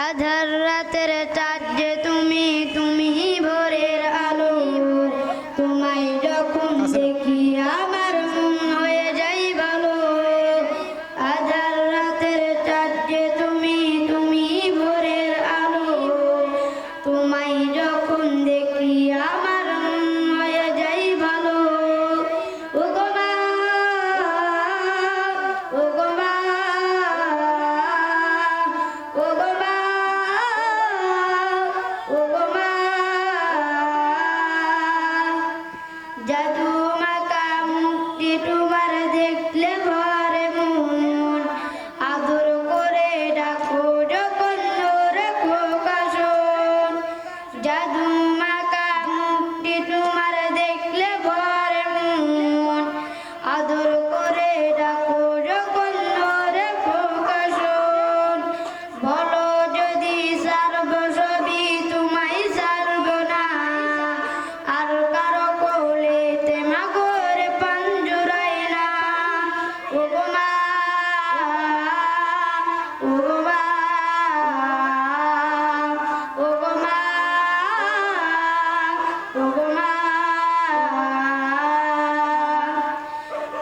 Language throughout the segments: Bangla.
আধার রাতের চাঁদ যে তুমি তুমি জাদু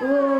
Oh.